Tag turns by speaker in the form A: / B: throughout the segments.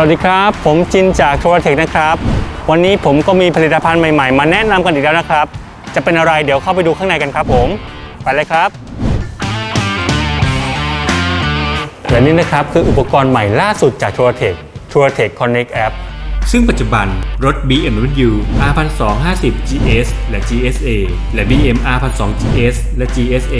A: สวัสดีครับ ผมจินจากโทรเทคนะครับ วันนี้ผมก็มีผลิตภัณฑ์ใหม่ๆ มาแนะนำกันอีกแล้วนะครับ จะเป็นอะไรเดี๋ยวเข้าไปดูข้างในกันครับผม ไปเลยครับและนี่นะครับคืออุปกรณ์ใหม่ล่าสุดจาก t o r a t e c t o r a t e c Connect App
B: ซึ่งปัจจุบันรถ BMW R1250 GS และ GSA และ BM R12 GS และ GSA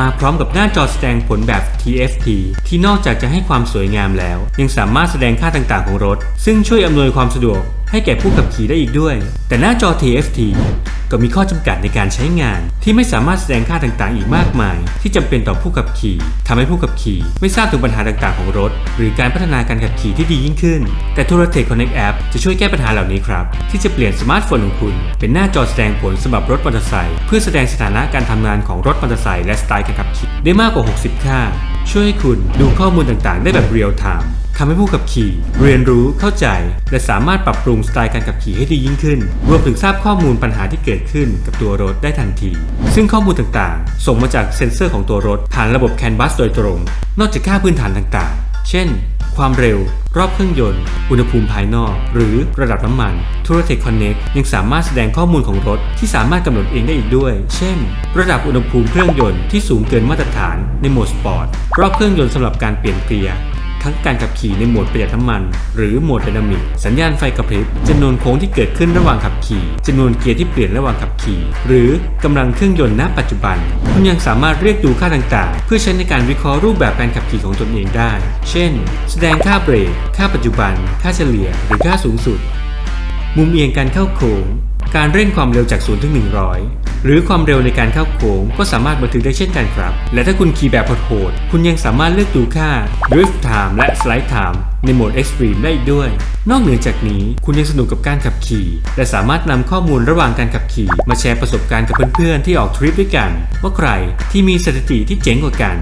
B: มาพร้อมกับหน้าจอแสดงผลแบบ TFT ที่นอกจากจะให้ความสวยงามแล้ว ยังสามารถแสดงค่าต่างๆของรถ ซึ่งช่วยอำนวยความสะดวกให้แก่ผู้ขับขี่ได้อีกด้วย แต่หน้าจอ TFT ก็มีข้อจำกัดในการใช้งาน ที่ไม่สามารถแสดงค่าต่างๆ อีกมากมาย ที่จำเป็นต่อผู้ขับขี่ทำให้ผู้ขับขี่ไม่ทราบถึงปัญหาต่างๆ ของรถ หรือการพัฒนาการขับขี่ที่ดียิ่งขึ้น แต่ t o r a t e c Connect App จะช่วยแก้ปัญหาเหล่านี้ครับ ที่จะเปลี่ยนสมาร์ทโฟนของคุณ เป็นหน้าจอแสดงผลสำหรับรถมอเตอร์ไซค์เพื่อแสดงสถานะการทำงานของรถมอเตอร์ไซค์และสไตล์การขับขี่ได้มากกว่า 60 ค่า ช่วยให้คุณดูข้อมูลต่างๆ ได้แบบเรียลไทม์ ทำให้ผู้ขับขี่ เรียนรู้เข้าใจ และสามารถปรับปรุงสไตล์การขับขี่ให้ดียิ่งขึ้น รวมถึงทราบข้อมูลปัญหาที่เกิดขึ้นกับตัวรถได้ทันที ซึ่งข้อมูลต่างๆ ส่งมาจากเซ็นเซอร์ของตัวรถ ผ่านระบบ Canvas โดยตรง นอกจากค่าพื้นฐานต่างๆ เช่น ความเร็ว รอบเครื่องยนต์ อุณหภูมิภายนอก หรือระดับน้ำมัน t o r a t e c Connect ยังสามารถแสดงข้อมูลของรถที่สามารถกำหนดเองได้อีกด้วย เช่น ระดับอุณหภูมิเครื่องยนต์ที่สูงเกินมาตรฐานในโหมดสปอร์ต รอบเครื่องยนต์สำหรับการเปลี่ยนเกียร์ ทั้งการขับขี่ในโหมดประหยัดน้ำมัน หรือโหมดไดนามิก สัญญาณไฟกระพริบจำนวนโค้งที่เกิดขึ้นระหว่างขับขี่จำนวนเกียร์ที่เปลี่ยนระหว่างขับขี่ หรือกำลังเครื่องยนต์ณปัจจุบัน คุณยังสามารถเรียกดูค่าต่างๆ เพื่อใช้ในการวิเคราะห์รูปแบบการขับขี่ของตนเองได้ เช่น แสดงค่าเบรก ค่าปัจจุบัน ค่าเฉลี่ย หรือค่าสูงสุด มุมเอียงการเข้าโค้ง การเร่งความเร็วจาก0ถึง100 หรือความเร็วในการเข้าโค้งก็สามารถบันทึกได้เช่นกันครับ และถ้าคุณขี่แบบโหดๆคุณยังสามารถเลือกดูค่า Drift Time และ Slide Time ในโหมด Extreme ได้อีกด้วย นอกเหนือจากนี้คุณยังสนุกกับการขับขี่ และสามารถนำข้อมูลระหว่างการขับขี่ มาแชร์ประสบการณ์กับเพื่อนๆที่ออกทริปด้วยกัน ว่าใครที่มีสถิติที่เจ๋งกว่ากัน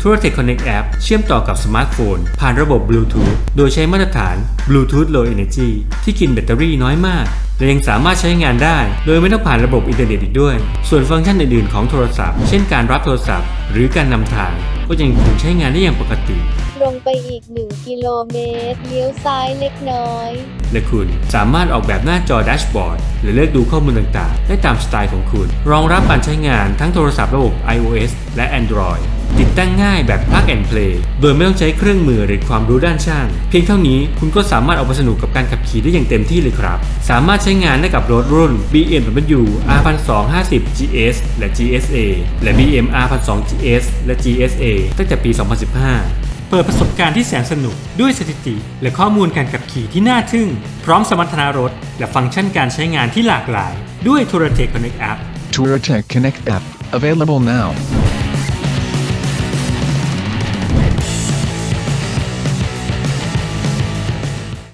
B: t o r a t e c Connect App เชื่อมต่อกับสมาร์ทโฟน ผ่านระบบ Bluetooth โดยใช้มาตรฐาน Bluetooth Low Energy ที่กินแบตเตอรี่น้อยมาก และยังสามารถใช้งานได้ โดยไม่ต้องผ่านระบบอินเทอร์เน็ตอีกด้วย ส่วนฟังก์ชันอื่นๆของโทรศัพท์ เช่นการรับโทรศัพท์ หรือการนำทาง ก็ยังคงใช้งานได้อย่างปกติ
C: ตรงไปอีก 1 กิโลเมตร เลี้ยวซ้ายเล็กน้อย
B: และคุณสามารถออกแบบหน้าจอแดชบอร์ดหรือเลือกดูข้อมูลต่างๆ ได้ตามสไตล์ของคุณ รองรับการใช้งานทั้งโทรศัพท์ระบบ iOS และ Android ติดตั้งง่ายแบบ plug and play โดยไม่ต้องใช้เครื่องมือหรือความรู้ด้านช่าง เพียงเท่านี้คุณก็สามารถออกมาสนุกกับการขับขี่ได้อย่างเต็มที่เลยครับ สามารถใช้งานได้กับรถรุ่น BMW R1250 GS และ GSA และ BM R12 GS และ GSA ตั้งแต่ปี 2015เปิดประสบการณ์ที่แสนสนุกด้วยสถิติ และข้อมูลการขับขี่ที่น่าทึ่ง พร้อมสมรรถนะรถ และฟังก์ชันการใช้งานที่หลากหลาย ด้วย t o u r a t e c Connect App
D: Touratech Connect app. Available now.